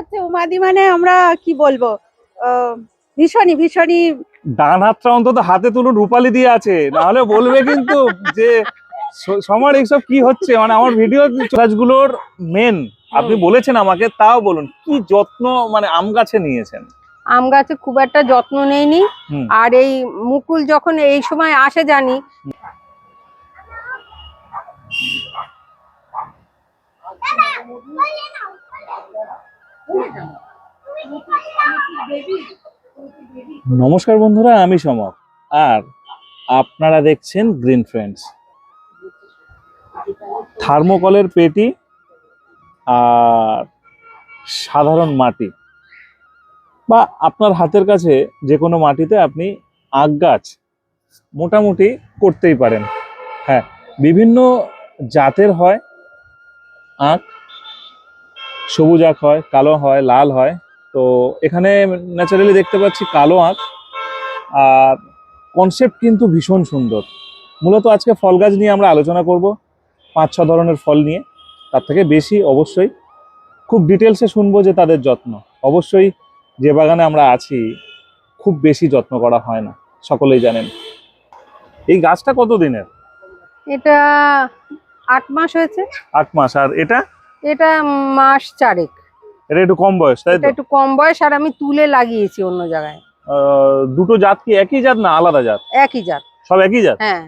হচ্ছে উমাদি মানে আমরা কি বলব আহ, ভীষণই ভীষণই ডান হাতটা অন্তত হাতে তুলুন রূপালি দিয়ে আছে। নাহলে বলবে কিন্তু যে স- সবার এইসব কি হচ্ছে? মানে আমার ভিডিও গাছগুলোর মেন আপনি বলেছেন আমাকে তাও বলুন কি যত্ন মানে আম গাছে নিয়েছেন? আম গাছে খুব একটা যত্ন নেইনি। আর এই মুকুল যখন এই সময় আসে জানি নমস্কার বন্ধুরা, আমি সমক। আর আপনারা দেখছেন গ্রিন ফ্রেন্ডস থার্মোকলের পেটি আর সাধারণ মাটি। বা আপনার হাতের কাছে যে কোনো মাটিতে আপনি আখ গাছ মোটামুটি করতেই পারেন। হ্যাঁ বিভিন্ন জাতের হয় আখ সবুজ আখ হয় কালো হয় লাল হয়। তো এখানে ন্যাচারালি দেখতে পাচ্ছি কালো আঁক আর কনসেপ্ট কিন্তু ভীষণ সুন্দর। মূলত আজকে ফল গাছ নিয়ে আমরা আলোচনা করব পাঁচ ছ ধরনের ফল নিয়ে। তার থেকে বেশি অবশ্যই খুব ডিটেলসে শুনব যে তাদের যত্ন। অবশ্যই যে বাগানে আমরা আছি খুব বেশি যত্ন করা হয় না। সকলেই জানেন। এই গাছটা কত দিনের এটা আট মাস হয়েছে। আট মাস। আর এটা? এটা মাস চারেক। এটা একটু কম বয়স তাই একটু কম বয়স আর আমি তুলে লাগিয়েছি অন্য জায়গায়। দুটো জাত কি একই জাত না আলাদা জাত? একই জাত। সব একই জাত? হ্যাঁ।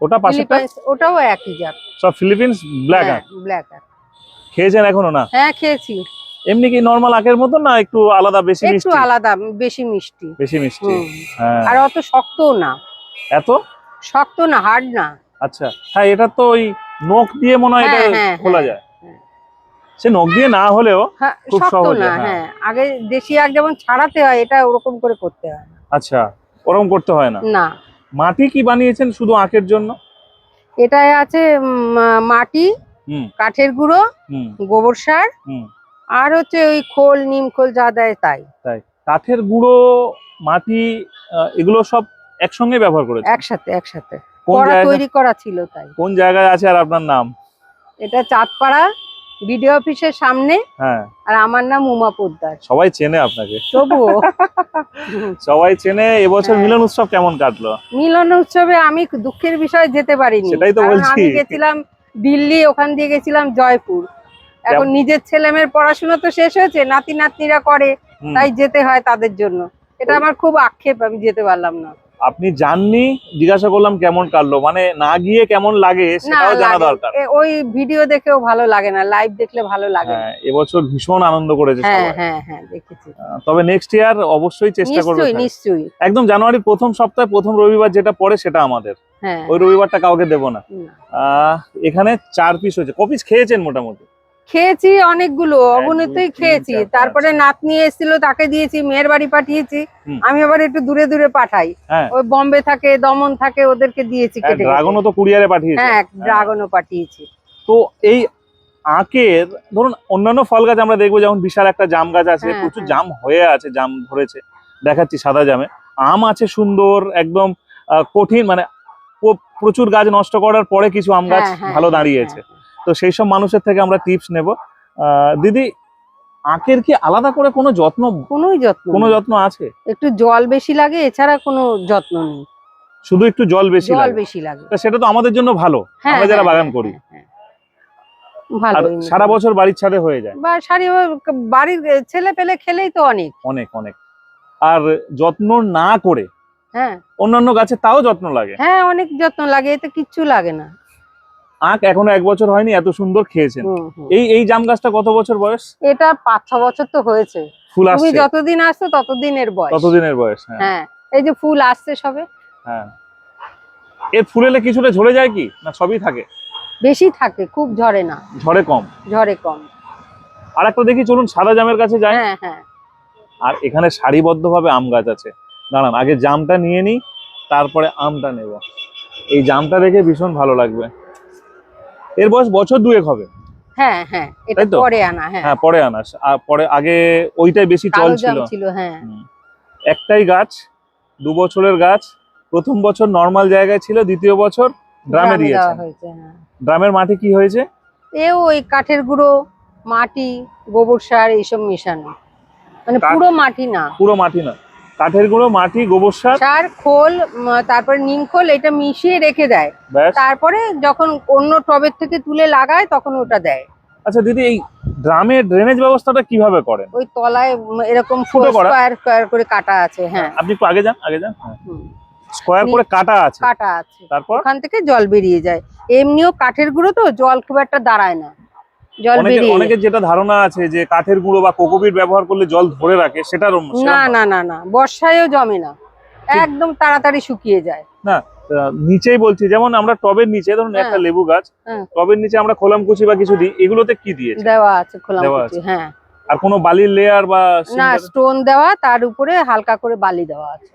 ওটা পাশে ওটাও একই জাত। সব ফিলিপিন্স ব্ল্যাক আঁক? ব্ল্যাক খেয়েছেন এখনও না? হ্যাঁ খেয়েছি। এমনি কি নর্মাল আখের মতো না একটু আলাদা বেশি একটু আলাদা বেশি মিষ্টি। বেশি মিষ্টি হ্যাঁ। আর অত শক্তও না। এত? শক্ত না হার্ড না। আচ্ছা। হ্যাঁ এটা তো ওই নখ দিয়ে মনে হয় এটা হ্যাঁ, হ্যাঁ, খোলা হ্যাঁ, যায়। হ্যাঁ। সে নখ দিয়ে না হলেও হ্যাঁ খুব সহজে, হ্যাঁ। হ্যাঁ। আগে দেশি আগ যেমন ছাড়াতে হয় এটা ওরকম করে করতে হয় আচ্ছা ওরকম করতে হয় না? না। মাটি কি বানিয়েছেন শুধু আখের জন্য? এটায় আছে মাটি হুম। কাঠের গুঁড়ো হুম। গোবর সার হুম। আর হচ্ছে ওই খোল নিম খোল যা দেয় তাই। তাই। কাঠের গুঁড়ো মাটি এগুলো সব একসঙ্গে ব্যবহার করেছে একসাথে একসাথে। তৈরি করা ছিল তাই। কোন জায়গায় আছে আর আপনার নাম? এটা চাঁদপাড়া বিডিও অফিসের সামনে হ্যাঁ। আর আমার নাম উমা পোদ্দার। সবাই চেনে আপনাকে। তবুও। সবাই চেনে এবছর হ্যাঁ। মিলন উৎসব কেমন কাটলো? মিলন উৎসবে আমি দুঃখের বিষয় যেতে পারিনি। সেটাই তো বলছি। আমি গেছিলাম দিল্লি ওখান দিয়ে গেছিলাম জয়পুর। এখন নিজের ছেলে মেয়ের পড়াশোনা তো শেষ হয়েছে নাতি নাতনিরা করে তাই যেতে হয় তাদের জন্য। এটা আমার খুব আক্ষেপ আমি যেতে পারলাম না। আপনি জাননি জিজ্ঞাসা করলাম কেমন কাটলো। মানে না গিয়ে কেমন লাগে সেটাও জানা দরকার। ওই ভিডিও দেখেও ভালো লাগে না লাইভ দেখলে ভালো লাগে। হ্যাঁ এবছর ভীষণ আনন্দ করেছে হ্যাঁ সবাই। হ্যাঁ হ্যাঁ দেখেছি। তবে নেক্সট ইয়ার অবশ্যই চেষ্টা করবে নিশ্চয়ই নিশ্চয়ই। একদম জানুয়ারির প্রথম সপ্তাহে প্রথম রবিবার যেটা পড়ে সেটা আমাদের। হ্যাঁ। ওই রবিবারটা কাউকে দেবো না। না। আহ, এখানে চার পিস হয়েছে। কপিস খেয়েছেন মোটামুটি? খেয়েছি অনেকগুলো অগণিতই খেয়েছি। পাঁচ। তারপরে নাতনি এসেছিল তাকে দিয়েছি মেয়ের বাড়ি পাঠিয়েছি। আমি আবার একটু দূরে দূরে পাঠাই। হ্যাঁ। ওই বম্বে থাকে দমন থাকে ওদেরকে দিয়েছি কেটে কেটে। ড্রাগনও তো কুরিয়ারে পাঠিয়েছে। হ্যাঁ ড্রাগনও পাঠিয়েছি। তো এই আখের ধরুন অন্যান্য ফল গাছ আমরা দেখব যেমন বিশাল একটা জাম গাছ আছে হ্যাঁ, প্রচুর হ্যাঁ। জাম হয়ে আছে জাম ধরেছে দেখাচ্ছি সাদা জামে। আম আছে সুন্দর একদম কঠিন মানে প্রচুর গাছ নষ্ট করার পরে কিছু আম গাছ হ্যাঁ, হ্যাঁ, ভালো হ্যাঁ, দাঁড়িয়েছে। হ্যাঁ, তো সেই সব মানুষের থেকে আমরা টিপস নেব। দিদি আখের কি আলাদা করে কোনো যত্ন কোনোই যত্ন কোনো যত্ন আছে? একটু জল বেশি লাগে এছাড়া কোনো যত্ন নেই। শুধু একটু জল বেশি জল বেশি লাগে। সেটা তো আমাদের জন্য ভালো। হ্যাঁ আমরা যারা হ্যাঁ, বাগান হ্যাঁ, করি। সারা বছর বাড়ির ছাদে হয়ে যায়। বা সারি বাড়ির ছেলে পেলে খেলেই তো অনেক। অনেক অনেক। আর যত্ন না করে হ্যাঁ। অন্যান্য গাছে তাও যত্ন লাগে। হ্যাঁ অনেক যত্ন লাগে এতে কিচ্ছু লাগে না। আখ এখনও এক বছর হয়নি এত সুন্দর খেয়েছেন। এই এই জাম গাছটা কত বছর বয়স? এটা পাঁচ ছ বছর তো হয়েছে। ফুল আসছে। যতদিন আসছো ততদিনের বয়স। ততদিনের বয়স হ্যাঁ। হ্যাঁ এই যে ফুল আসছে সবে। হ্যাঁ। এর ফুল এলে কিছুটা ঝরে যায় কি? না সবই থাকে? বেশি থাকে খুব ঝরে না। ঝরে কম? ঝরে কম। আর একটা দেখি চলুন সাদা জামের কাছে যাই। হ্যাঁ হ্যাঁ। আর এখানে সারিবদ্ধভাবে আম গাছ আছে। দাঁড়ান আগে জামটা নিয়ে নিই তারপরে আমটা নেব। এই জামটা দেখে ভীষণ ভালো লাগবে। এর বয়স বছর দুয়েক হবে। হ্যাঁ হ্যাঁ এটা পরে আনা হ্যাঁ। হ্যাঁ পরে আগে ওইটাই বেশি চল ছিল। হ্যাঁ। একটাই গাছ দু বছরের গাছ প্রথম বছর নর্মাল জায়গায় ছিল দ্বিতীয় বছর ড্রামে গ্রামে দিয়েছে। ড্রামের মাটি কি হয়েছে? এও ওই কাঠের গুঁড়ো মাটি গোবর সার এইসব মেশানো। মানে পুরো মাটি না। পুরো মাটি না। কাঠের গুঁড়ো মাটি গোবর সার। সার খোল তারপরে নিম খোল এটা মিশিয়ে রেখে দেয়। তারপরে যখন অন্য টবের থেকে তুলে লাগায় তখন ওটা দেয়। আচ্ছা দিদি এই ড্রামের ড্রেনেজ ব্যবস্থাটা কীভাবে করেন? ওই তলায় এরকম ফুটো? স্কোয়ার স্কোয়ার করে কাটা আছে হ্যাঁ। আপনি একটু আগে যান আগে যান হুম, স্কোয়ার করে কাটা আছে। কাটা আছে। তারপর? ওখান থেকে জল বেরিয়ে যায়। এমনিও কাঠের গুঁড়ো তো জল খুব একটা দাঁড়ায় না। জল বেরিয়ে অনেকের যেটা ধারণা আছে যে কাঠের গুঁড়ো বা কোকোপিট ব্যবহার করলে জল ধরে রাখে সেটার না না না না বর্ষায়ও জমে না। একদম তাড়াতাড়ি শুকিয়ে যায়। নিচেই বলছি যেমন আমরা টবের নিচে ধরুন হ্যাঁ। একটা লেবু গাছ হ্যাঁ। টবের নিচে আমরা খোলাম কুচি বা কিছু দিই এগুলোতে কি দিয়ে দেওয়া আছে হ্যাঁ। আর কোনো বালির লেয়ার বা না স্টোন দেওয়া তার উপরে হালকা করে বালি দেওয়া আছে।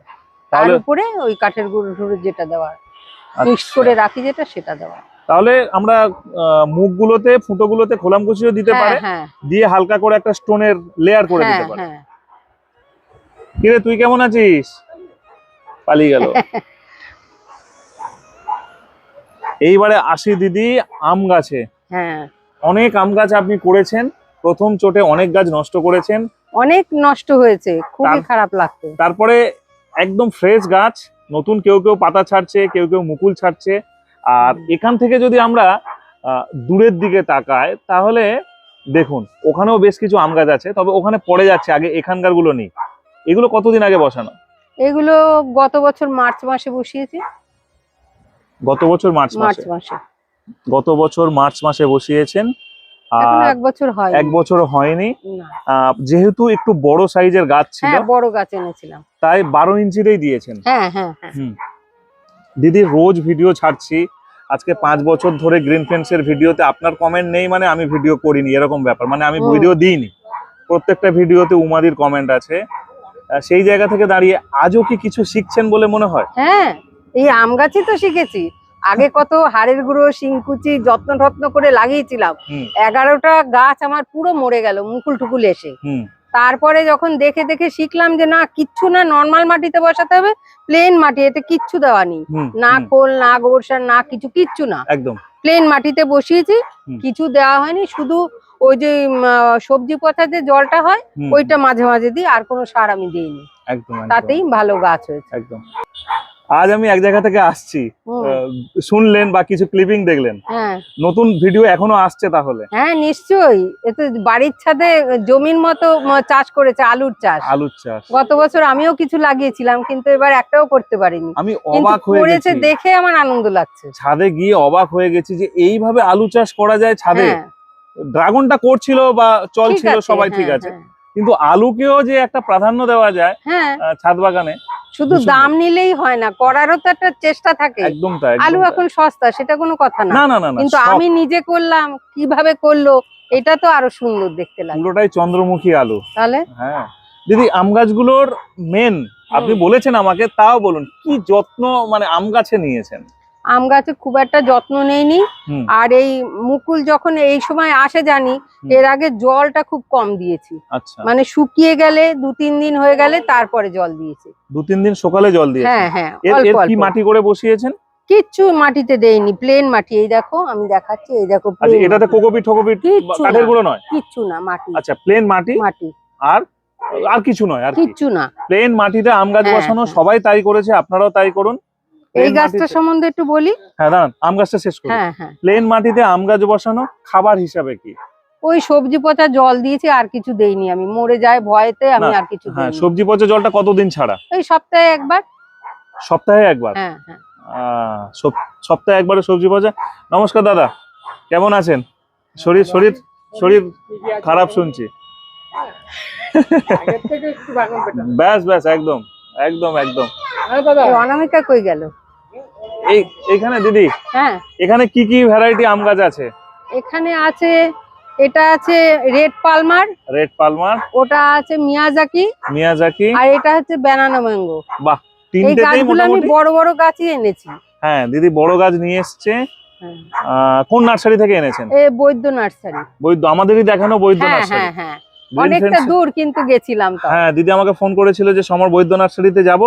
তার উপরে ওই কাঠের গুঁড়ো টুড়ো যেটা দেওয়া মিক্স আচ্ছা। করে রাখি যেটা সেটা দেওয়া তাহলে আমরা মুখগুলোতে ফুটোগুলোতে খোলাম কুচিও দিতে হ্যাঁ পারে। হ্যাঁ। দিয়ে হালকা করে একটা স্টোনের লেয়ার করে হ্যাঁ দিতে পারে। কিরে তুই কেমন আছিস? পালিয়ে গেল। এইবারে আসি দিদি আম গাছে। অনেক আম গাছ আপনি করেছেন। প্রথম চোটে অনেক গাছ নষ্ট করেছেন। অনেক নষ্ট হয়েছে খুবই খারাপ লাগতো। তারপরে একদম ফ্রেশ গাছ নতুন কেউ কেউ পাতা ছাড়ছে কেউ কেউ মুকুল ছাড়ছে। আর এখান থেকে যদি আমরা দূরের দিকে তাকাই তাহলে দেখুন ওখানেও বেশ কিছু আম গাছ আছে তবে ওখানে পড়ে যাচ্ছে আগে এখানকারগুলো নেই। এগুলো কতদিন আগে বসানো? এগুলো গত বছর মার্চ মাসে বসিয়েছি। গত বছর মার্চ মার্চ মাসে। গত বছর মার্চ মাসে বসিয়েছেন এক বছর হয় এক বছর হয়নি। যেহেতু একটু বড় সাইজের গাছ ছিল হ্যাঁ বড় গাছ এনেছিলাম। তাই বারো ইঞ্চিতেই দিয়েছেন। হ্যাঁ হ্যাঁ হ্যাঁ। দিদি রোজ ভিডিও ছাড়ছি। আজকে পাঁচ বছর ধরে গ্রিন ফ্রেন্ডস এর ভিডিওতে আপনার কমেন্ট নেই মানে আমি ভিডিও করিনি এরকম ব্যাপার। মানে আমি ভিডিও দিইনি। প্রত্যেকটা ভিডিওতে উমাদির কমেন্ট আছে। সেই জায়গা থেকে দাঁড়িয়ে আজও কি কিছু শিখছেন বলে মনে হয়? হ্যাঁ এই আম গাছই তো শিখেছি। আগে কত হাড়ের গুঁড়ো শিংকুচি যত্ন টত্ন করে লাগিয়েছিলাম। এগারোটা গাছ আমার পুরো মরে গেল মুকুল টুকুল এসে তারপরে যখন দেখে দেখে শিখলাম যে না কিচ্ছু না নর্মাল মাটিতে বসাতে হবে প্লেন মাটি এতে কিচ্ছু দেওয়া নেই। না খোল না গোবর সার না কিছু কিচ্ছু না। একদম। প্লেন মাটিতে বসিয়েছি কিছু দেওয়া হয়নি শুধু ওই যে সবজি পচা যে জলটা হয় ওইটা মাঝে মাঝে দিই আর কোনো সার আমি দিইনি। তাতেই ভালো গাছ হয়েছে। একদম। আজ আমি এক জায়গা থেকে আসছি। শুনলেন বা কিছু ক্লিপিং দেখলেন। হ্যাঁ। নতুন ভিডিও এখনও আসছে তাহলে। হ্যাঁ নিশ্চয়ই। এতে বাড়ির ছাদে জমির মতো চাষ করেছে আলুর চাষ। আলুর চাষ। গত বছর আমিও কিছু লাগিয়েছিলাম কিন্তু এবার একটাও করতে পারিনি। আমি অবাক হয়ে গেছি। দেখে আমার আনন্দ লাগছে। ছাদে গিয়ে অবাক হয়ে গেছি যে এইভাবে আলু চাষ করা যায় ছাদে? হ্যাঁ। ড্রাগনটা করছিল বা চলছিল সবাই ঠিক হ্যাঁ, আছে। কিন্তু আলুকেও যে একটা প্রাধান্য দেওয়া যায় হ্যাঁ। ছাদ বাগানে শুধু দাম নিলেই হয় না করারও তো একটা চেষ্টা থাকে। একদম তাই আলু এখন সস্তা সেটা কোনো কথা না। না না না না কিন্তু আমি নিজে করলাম কীভাবে করল এটা তো আরও সুন্দর দেখতে লাগে। পুরোটাই চন্দ্রমুখী আলু। তাহলে? হ্যাঁ। দিদি আম গাছগুলোর মেন আপনি বলেছেন আমাকে তাও বলুন কি যত্ন মানে আম গাছে নিয়েছেন? আম গাছে খুব একটা যত্ন নেইনি। আর এই মুকুল যখন এই সময় আসে জানি এর আগে জলটা খুব কম দিয়েছি। আচ্ছা। মানে শুকিয়ে গেলে দু তিন দিন হয়ে গেলে তারপরে জল দিয়েছি। দু তিন দিন সকালে জল দিয়েছেন? হ্যাঁ হ্যাঁ কি মাটি করে বসিয়েছেন? কিচ্ছু মাটিতে দেইনি প্লেন মাটি। এই দেখো আমি দেখাচ্ছি এই দেখো আচ্ছা এটাতে। কোকোপিট ঠোকোপিট কাঠের না। গুঁড়ো নয়? কিচ্ছু না মাটি। আচ্ছা প্লেন মাটি? মাটি। আর আর কিছু নয় আর কিচ্ছু না। প্লেন মাটিতে আম গাছ হ্যাঁ, বসানো হ্যাঁ। সবাই তাই করেছে আপনারাও তাই করুন। এই গাছটা সম্বন্ধে একটু বলি। হ্যাঁ দাঁড়ান আম গাছটা শেষ করি। হ্যাঁ হ্যাঁ। প্লেন মাটিতে আম গাছ বসানো খাবার হিসাবে কি? ওই সবজি পচা জল দিয়েছি আর কিছু দেইনি আমি। মরে যায় ভয়েতে আমি আর কিছু হ্যাঁ সবজি পচা জলটা কতদিন ছাড়া? ওই সপ্তাহে একবার। সপ্তাহে একবার? হ্যাঁ হ্যাঁ। আহ, সপ্তাহে একবারে সবজি পচা। নমস্কার দাদা। কেমন আছেন? শরীর শরীর শরীর খারাপ শুনছি। ব্যাস ব্যাস একদম। একদম একদম। এই অনামিকা কই গেল? এই এইখানে দিদি হ্যাঁ। এখানে কি কি ভ্যারাইটি আম গাছ আছে? এখানে আছে এটা আছে রেড পালমার রেড পালমার ওটা আছে মিয়াজাকি মিয়াজাকি আর এটা হচ্ছে ব্যানানা ম্যাঙ্গো বাহ তিনটেতেই গাছগুলো আমি বড় বড় গাছই এনেছি। হ্যাঁ দিদি বড় গাছ নিয়ে এসছে। হ্যাঁ। আহ, কোন নার্সারি থেকে এনেছেন? এ বৈদ্য নার্সারি। বৈদ্য আমাদেরই দেখানো বৈদ্য হ্যাঁ নার্সারি। হ্যাঁ হ্যাঁ। অনেকটা দূর কিন্তু গেছিলাম তো। হ্যাঁ দিদি আমাকে ফোন করেছিল যে সমর বৈদ্য নার্সারিতে যাব?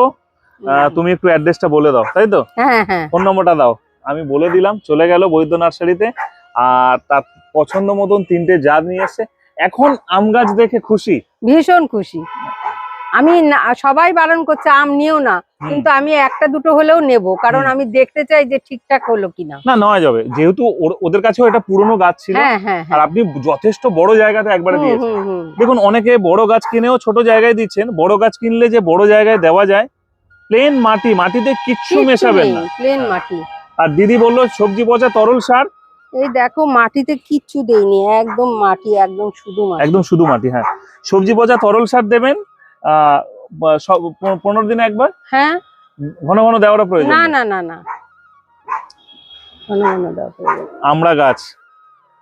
তুমি একটু অ্যাড্রেসটা বলে দাও। তাই তো? হ্যাঁ হ্যাঁ। ফোন নম্বরটা দাও। আমি বলে দিলাম চলে গেল বৈদ্য নার্সারিতে। আর তার পছন্দ মতন তিনটে জাত নিয়ে এসছে। এখন আম গাছ দেখে খুশি। ভীষণ খুশি। আমি না- সবাই বারণ করছে আম নিও না। কিন্তু আমি একটা দুটো হলেও নেব কারণ আমি দেখতে চাই যে ঠিকঠাক হলো কিনা। না নেওয়া যাবে। যেহেতু ওদের কাছেও এটা পুরনো গাছ ছিল হ্যাঁ হ্যাঁ আর হ্যাঁ। আপনি যথেষ্ট বড় জায়গাতে একবারে দিয়েছেন। দেখুন অনেকে বড় গাছ কিনেও ছোট জায়গায় দিচ্ছেন বড় গাছ কিনলে যে বড় জায়গায় দেওয়া যায় প্লেন মাটি মাটিতে কিচ্ছু মেশাবেন না। প্লেন মাটি। আর দিদি বলল সবজি পচা তরল সার? এই দেখো মাটিতে কিচ্ছু দেইনি একদম মাটি একদম শুধু মাটি। একদম শুধু মাটি হ্যাঁ। সবজি পচা তরল সার দেবেন পনেরো- দিনে একবার? হ্যাঁ। ঘন ঘন দেওয়ার প্রয়োজন না না না না। ঘন ঘন দেওয়া প্রয়োজন। আমড়া গাছ।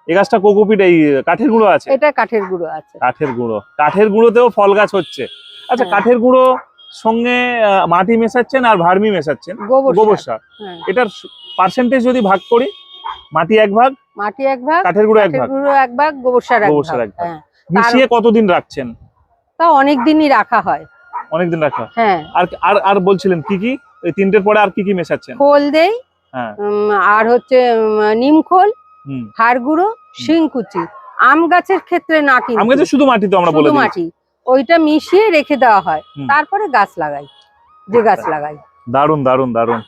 এই গাছটা কোকোপিট এই কাঠের গুঁড়ো আছে? এটা কাঠের গুঁড়ো আছে। কাঠের গুঁড়ো। কাঠের গুঁড়োতেও ফল গাছ হচ্ছে। আচ্ছা হ্যাঁ। কাঠের গুঁড়ো সঙ্গে মাটি মেশাচ্ছেন আর ভার্মি মেশাচ্ছেন? গোবর সার। হ্যাঁ। এটার পার্সেন্টেজ যদি ভাগ করি মাটি এক ভাগ মাটি এক ভাগ কাঠের গুঁড়ো এক ভাগ। গুঁড়ো এক ভাগ গোবর সার ভাগ। এক ভাগ। হ্যাঁ। মিশিয়ে কতদিন রাখছেন? তা অনেক দিনই রাখা হয়। অনেকদিন রাখা হ্যাঁ। আর আর আর বলছিলেন কি কি? এই তিনটের পরে আর কি কি মেশাচ্ছেন? খোল দেই হ্যাঁ। আর হচ্ছে নিম খোল হাড় গুঁড়ো শিংকুচি আম গাছের ক্ষেত্রে না কিন্তু। আমাকে তো শুধু মাটি তো আমরা বলে মাটি। ওইটা মিশিয়ে রেখে দেওয়া হয়। তারপরে গাছ লাগাই। যে গাছ আচ্ছা। লাগাই। দারুণ দারুণ দারুণ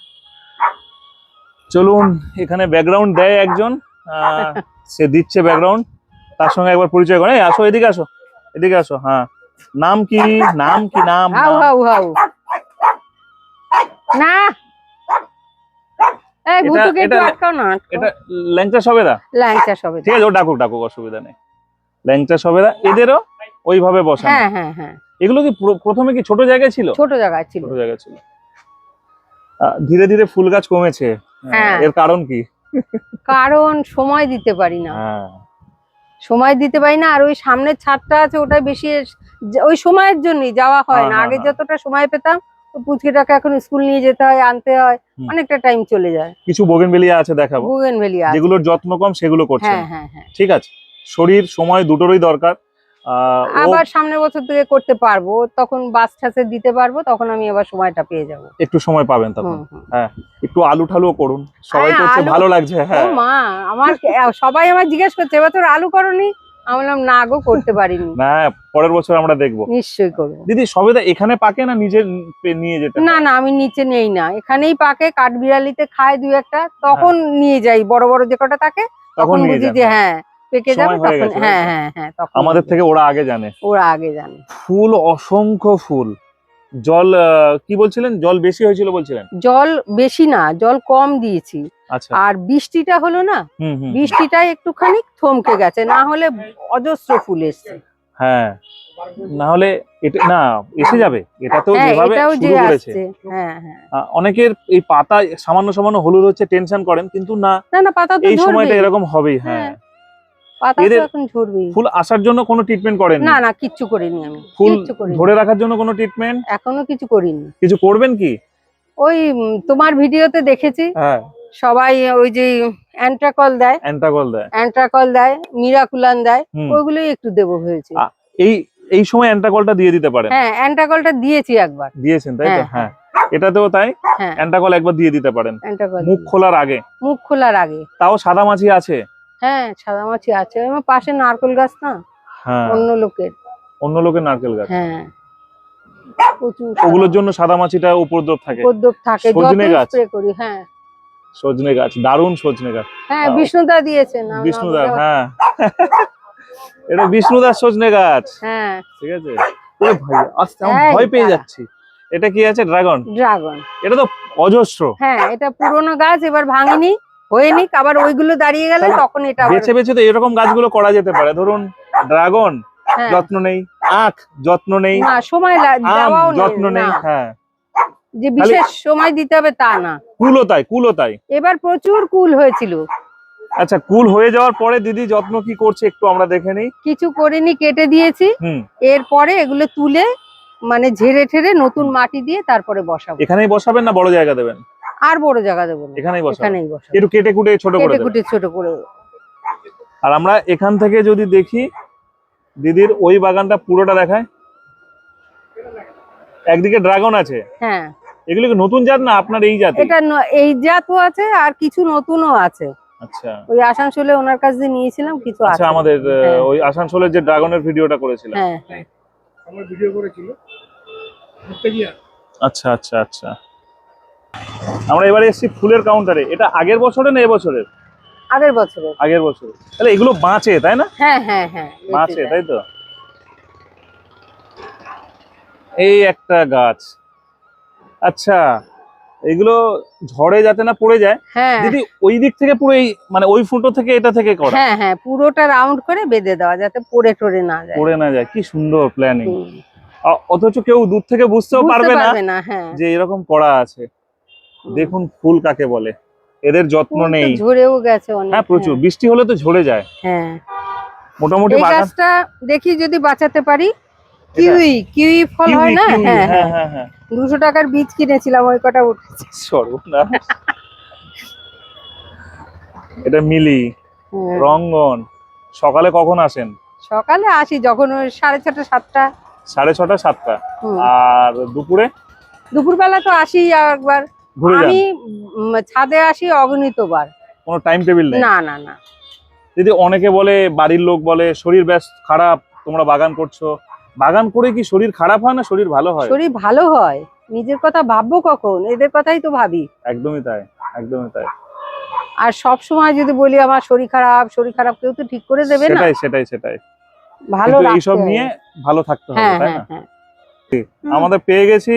চলুন এখানে ব্যাকগ্রাউন্ড দেয় একজন। সে দিচ্ছে ব্যাকগ্রাউন্ড তার সঙ্গে একবার পরিচয় করে। আসো এদিকে আসো। এদিকে আসো হ্যাঁ। নাম কি? নাম কি নাম? হাউ হাউ হাউ। না। এই ভুতুকে একটু আটকাও না এটা ল্যাংচা সবেদা? ল্যাংচা সবে ঠিক আছে ও ডাকুক ডাকুক অসুবিধা নেই। ল্যাংচা সবেদা এদেরও ওইভাবে বসানো। হ্যাঁ হ্যাঁ হ্যাঁ। এগুলো কি প্রথমে কি ছোট জায়গায় ছিল? ছোট জায়গায় ছিল। ছোট জায়গা ছিল। ধীরে ধীরে ফুল গাছ কমেছে। হ্যাঁ। এর কারণ কি? কারণ সময় দিতে পারি না। হ্যাঁ। সময় দিতে পারি না আর ওই সামনের ছাদটা আছে ওটাই বেশি ওই সময়ের জন্যই যাওয়া হয় হ্যাঁ, না। হ্যাঁ, আগে হ্যাঁ। যতটা সময় পেতাম পুচকিটাকে এখন স্কুল নিয়ে যেতে হয় আনতে হয় অনেকটা টাইম চলে যায়। কিছু বোগেনবেলিয়া আছে দেখাবো। বুগেন ভেলি যেগুলোর যত্ন কম সেগুলো করছেন হ্যাঁ হ্যাঁ হ্যাঁ। ঠিক আছে। শরীর সময় দুটোরই দরকার। আবার সামনের বছর থেকে করতে পারব। তখন বাস ঠাসে দিতে পারব তখন আমি আবার সময়টা পেয়ে যাব। একটু সময় পাবেন তখন। হুম। একটু আলু ঠালুও করুন। সবাই হ্যাঁ, করছে ভালো লাগছে হ্যাঁ। মা আমার সবাই আমার জিজ্ঞেস করছে এবছর আলু করনি? আমি বললাম না গো করতে পারিনি। না পরের বছর আমরা দেখব। নিশ্চয়ই করব। দিদি সবেদা এখানে পাকে না নিজে নিয়ে যেতে না না আমি নিচে নেই না। এখানেই পাকে কাঠবিড়ালিতে খায় দু একটা তখন নিয়ে যাই। বড় বড় যে কটা থাকে হ্যাঁ। তখন তখন বুঝি যে হ্যাঁ পেকে যাবে তখন হ্যাঁ হ্যাঁ হ্যাঁ আমাদের থেকে ওরা আগে জানে। ওরা আগে জানে। ফুল অসংখ্য ফুল। জল কি বলছিলেন? জল বেশি হয়েছিল বলছিলেন? জল বেশি না জল কম দিয়েছি। আচ্ছা। আর বৃষ্টিটা হলো না বৃষ্টিটা একটুখানি থমকে গেছে না হলে অজস্র ফুল এসছে। হ্যাঁ না হলে এটা না এসে যাবে। এটা তো হ্যাঁ যেভাবে শুরু করেছে। হ্যাঁ হ্যাঁ। অনেকের এই পাতা সামান্য সামান্য হলুদ হচ্ছে টেনশন করেন কিন্তু না না না পাতা তো এই সময়টা এরকম হবেই হ্যাঁ। এদের- ফুল আসার জন্য কোনো ট্রিটমেন্ট করেন না না কিচ্ছু করিনি আমি। ফুল ধরে রাখার জন্য কোনো ট্রিটমেন্ট এখনও কিছু করিনি। কিছু করবেন কি? ওই তোমার ভিডিওতে দেখেছি। হ্যাঁ। সবাই ওই যে অ্যান্ট্রাকল দেয়। অ্যান্টাগল দেয়। অ্যান্ট্রাকল দেয় মিরাকুলান দেয় ওইগুলোই একটু দেবো হয়েছে এই এই সময় অ্যান্টাকলটা দিয়ে দিতে পারেন। হ্যাঁ অ্যান্ট্রাকলটা দিয়েছি একবার। দিয়েছেন তাই তো? হ্যাঁ, হ্যাঁ। এটাতেও তাই? হ্যাঁ। অ্যান্টাকল একবার দিয়ে দিতে পারেন। অ্যান্ট্রাকল মুখ খোলার আগে। মুখ খোলার আগে। তাও সাদা মাছি আছে? হ্যাঁ সাদামাছি আছে। আমার পাশে নারকেল গাছ না? হ্যাঁ। অন্য লোকের। অন্য লোকের নারকেল গাছ? হ্যাঁ। প্রচুর ওগুলোর জন্য সাদা মাছিটা উপদ্রব থাকে। পদ্মব থাকে সজনে গাছ। স্প্রে করি হ্যাঁ। সজনে গাছ দারুণ সজনে গাছ। হ্যাঁ। বিষ্ণুদা দিয়েছেন নামটা- হ্যাঁ। এটা বিষ্ণুদার সজনে গাছ। হ্যাঁ। ঠিক আছে? ওরে ভাই আস্তে আমি ভয় পেয়ে যাচ্ছি। এটা কি আছে? ড্রাগন? ড্রাগন। এটা তো অজস্র। হ্যাঁ এটা পুরোনো গাছ এবার ভাঙিনি। হয়নি আবার ওইগুলো দাঁড়িয়ে গেলে তখন এটা বেছে বেছে তো এরকম গাছগুলো করা যেতে পারে। ধরুন ড্রাগন হ্যাঁ। যত্ন নেই। আখ যত্ন নেই। না সময় দেওয়াও যত্ন নেই হ্যাঁ। যে বিশেষ সময় দিতে হবে তা না। কুলও তাই কুলও তাই। এবার প্রচুর কুল হয়েছিল। আচ্ছা কুল হয়ে যাওয়ার পরে দিদি যত্ন কি করছে একটু আমরা দেখে নিই। কিছু করিনি কেটে দিয়েছি। এরপরে এগুলো তুলে মানে ঝেড়ে ঠেড়ে নতুন মাটি দিয়ে তারপরে বসাবো। এখানেই বসাবেন না বড় জায়গা দেবেন? আর বড় জায়গা দেবো না। এখানেই বসাবেন এখানেই বসাবো। একটু কেটে কুটে ছোট করে কেটে কুটে ছোট করে আর আমরা এখান থেকে যদি দেখি দিদির ওই বাগানটা পুরোটা দেখায়। একদিকে ড্রাগন আছে। হ্যাঁ। এগুলো কি নতুন জাত না আপনার এই জাত এটা এই জাতও আছে আর কিছু নতুনও আছে। আচ্ছা। ওই আসানসোলে ওনার কাছ দিয়ে নিয়েছিলাম কিছু আচ্ছা আছে। আমাদের হ্যাঁ। ওই আসানসোলের যে ড্রাগনের ভিডিওটা করেছিলাম। হ্যাঁ আমার ভিডিও করেছিল। আচ্ছা আচ্ছা আচ্ছা। আমরা এবারে এসেছি ফুলের কাউন্টারে এটা আগের বছরে না এবছরের? আগের বছরে আগের বছরে তাহলে এগুলো বাঁচে তাই না? হ্যাঁ হ্যাঁ হ্যাঁ বাঁচে তাই তো? এই একটা গাছ। আচ্ছা এগুলো ঝড়ে যাতে না পড়ে যায় হ্যাঁ। দিদি ওই দিক থেকে পুরো এই মানে ওই ফুটো থেকে এটা থেকে করা? হ্যাঁ হ্যাঁ পুরোটা রাউন্ড করে বেঁধে দেওয়া যাতে পড়ে টরে না যায়। পড়ে না যায় কি সুন্দর প্ল্যানিং অথচ কেউ দূর থেকে বুঝতেও পারবে না হ্যাঁ। যে এরকম করা আছে। দেখুন ফুল কাকে বলে। এদের যত্ন নেই। ঝরেও গেছে অনেক হ্যাঁ প্রচুর। বৃষ্টি হলে তো ঝরে যায়। হ্যাঁ। মোটামুটি গাছটা দেখি যদি বাঁচাতে পারি। কিউই কিউই ফল হয় না? হ্যাঁ হ্যাঁ হ্যাঁ। হ্যাঁ হ্যাঁ। দুশো টাকার বীজ কিনেছিলাম ওই কটা উঠেছে। সর্বনাশ। এটা মিলি হ্যাঁ। রঙ্গন। সকালে কখন আসেন? সকালে আসি যখন ওই সাড়ে ছটা সাতটা। সাড়ে ছটা সাতটা। আর দুপুরে? দুপুরবেলা তো আসি একবার। আমি ছাদে আসি অগণিত বার। কোনো টাইম টেবিল নেই? না না না। দিদি অনেকে বলে বাড়ির লোক বলে শরীর ব্যাস খারাপ তোমরা বাগান করছ বাগান করে কি শরীর খারাপ হয় না শরীর ভালো হয়? শরীর ভালো হয়। নিজের কথা ভাববো কখন? এদের কথাই তো ভাবি। একদমই তাই একদমই তাই। আর সব সময় যদি বলি আমার শরীর খারাপ শরীর খারাপ কেউ তো ঠিক করে দেবে না। সেটাই সেটাই সেটাই। ভালো এইসব নিয়ে ভালো থাকতে হবে হ্যাঁ তাই হ্যাঁ না? হ্যাঁ। আমাদের পেয়ে গেছি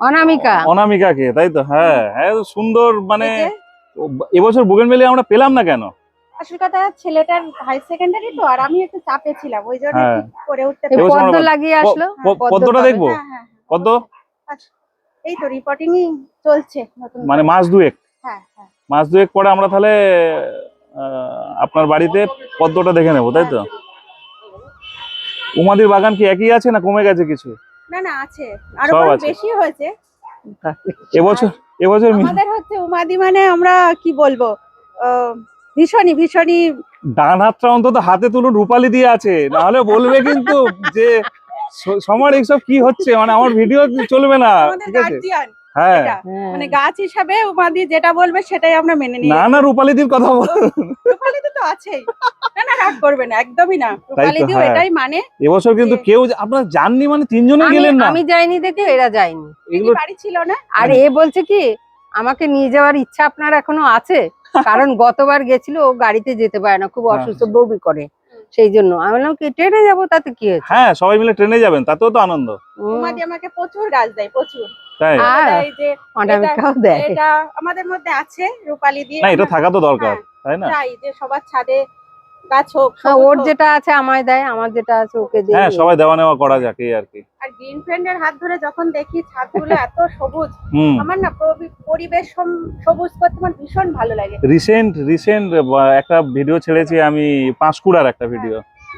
অনামিকা। অনামিকাকে তাই তো? হ্যাঁ হ্যাঁ সুন্দর মানে এবছর বুগেনভেলি আমরা পেলাম না কেন? আসল কথা ছেলেটার হাই সেকেন্ডারি তো আর আমি একটু চাপে ছিলাম ওই জন্য হ্যাঁ। করে উঠতে। পদ্ম লাগিয়ে আসলো। পদ্মটা দেখব হ্যাঁ, হ্যাঁ, হ্যাঁ। পদ্ম? এই তো রিপোর্টিংই চলছে মানে মাস দুয়েক। হ্যাঁ হ্যাঁ। মাস দুয়েক পরে আমরা তাহলে আহ, আপনার বাড়িতে পদ্মটা দেখে নেব তাই তো? উমাদির বাগান কি একই আছে না কমে গেছে কিছু? না না আছে। আরও। বেশি হয়েছে। এবছর এবছর আমাদের হচ্ছে উমাদি মানে আমরা কি বলব? আহ, ভীষণই ভীষণই ডান হাতটা অন্তত হাতে তুলুন রূপালি দিয়ে আছে। নাহলে বলবে কিন্তু যে স- সবার এইসব কি হচ্ছে? মানে আমার ভিডিও চলবে না। ঠিক আছে? হ্যাঁ। হ্যাঁ। মানে গাছ হিসাবে উমাদি যেটা বলবে সেটাই আমরা মেনে নিই না না রূপালিদির কথা বল। রূপালিদি তো আছেই। রাগ করবে না একদমই না। রূপালিদিও হ্যাঁ। এটাই মানে এবছর কিন্তু কেউ আপনার জাননি মানে তিনজনে গেলেন না। আমি যাইনি দেখে এরা যায়নি। এগুলো বাড়ি ছিল না। আর এ বলছে কি আমাকে নিয়ে যাওয়ার ইচ্ছা আপনার এখনও আছে? কারণ গতবার গেছিল ও গাড়িতে যেতে পারে না খুব হ্যাঁ। অসুস্থ বমি করে। সেই জন্য। আমি বললাম কি ট্রেনে যাব? তাতে কি হয়েছে? হ্যাঁ সবাই মিলে ট্রেনে যাবেন তাতেও তো আনন্দ। আমাকে প্রচুর গাছ দেয় প্রচুর। তাই? আর এই যে অনামিকাও দেয়। এটা আমাদের মধ্যে আছে রূপালি দিয়ে। না এটা থাকা তো দরকার তাই না? যে সবার ছাদে গাছ হোক হ্যাঁ, ওর যেটা আছে আমায় দেয় আমার যেটা আছে ওকে দেয় হ্যাঁ সবাই দেওয়া নেওয়া করা যাক এই আর কি। আর গ্রিন ফ্রেন্ডের হাত ধরে যখন দেখি ছাদগুলো এত সবুজ আমার না পরিবেশ সবুজ করতে আমার ভীষণ ভালো লাগে। রিসেন্ট রিসেন্ট একটা ভিডিও ছেড়েছি আমি পাঁশকুড়ার একটা ভিডিও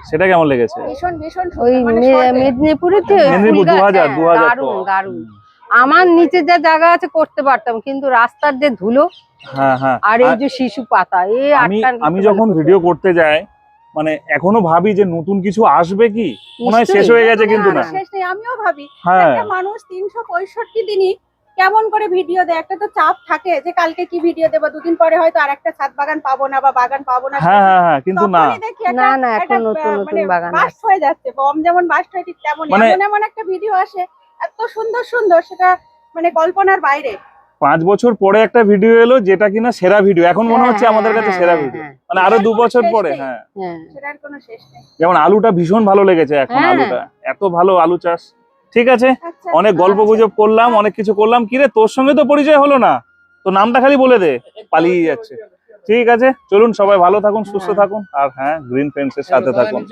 সেটা কেমন লেগেছে? ভীষণ ভীষণ ওই মানে। মেদিনীপুরে তো মেদিনীপুর দু হাজার দু হাজার দারুণ দারুণ। আমার নিচে যা জায়গা আছে করতে পারতাম কিন্তু রাস্তার যে ধুলো হ্যাঁ হ্যাঁ। আর এই যে শিশু পাতা এই আমি যখন ভিডিও করতে যাই মানে এখনও ভাবি যে নতুন কিছু আসবে কি? মনে হয় শেষ হয়ে গেছে কিন্তু না না, শেষ নেই আমিও ভাবি হ্যাঁ। একটা মানুষ তিনশো পঁয়ষট্টি দিনই কেমন করে ভিডিও দেয়? একটা তো চাপ থাকে যে কালকে কি ভিডিও দেবো? দুদিন পরে হয়তো আর একটা ছাদ বাগান পাবো না বা বাগান পাবো না। হ্যাঁ হ্যাঁ হ্যাঁ কিন্তু না। তখনই দেখি একটা- না, না, এখন একটা, নতুন নতুন মানে বাগান বাস্ট হয়ে যাচ্ছে বম যেমন বাস্ট হয় ঠিক তেমন মানে- এমন এমন একটা ভিডিও আসে এত সুন্দর সুন্দর সেটা মানে কল্পনার বাইরে। পাঁচ বছর পরে একটা ভিডিও এলো যেটা কিনা সেরা ভিডিও এখন মনে হ্যাঁ, হচ্ছে আমাদের কাছে হ্যাঁ, সেরা ভিডিও হ্যাঁ, মানে আরও দু বছর পরে হ্যাঁ। সেটার কোনো শেষ নেই। যেমন আলুটা ভীষণ ভালো লেগেছে এখন। আলুটা। এত ভালো আলু চাষ। ঠিক আছে? আচ্ছা অনেক গল্প আচ্ছা। গুজব করলাম অনেক কিছু করলাম। কিরে তোর সঙ্গে তো পরিচয় হলো না। তো নামটা খালি বলে দে পালিয়ে যাচ্ছে। ঠিক আছে? চলুন সবাই ভালো থাকুন সুস্থ। থাকুন। আর হ্যাঁ গ্রিন ফ্রেন্ডস এর সাথে থাকুন।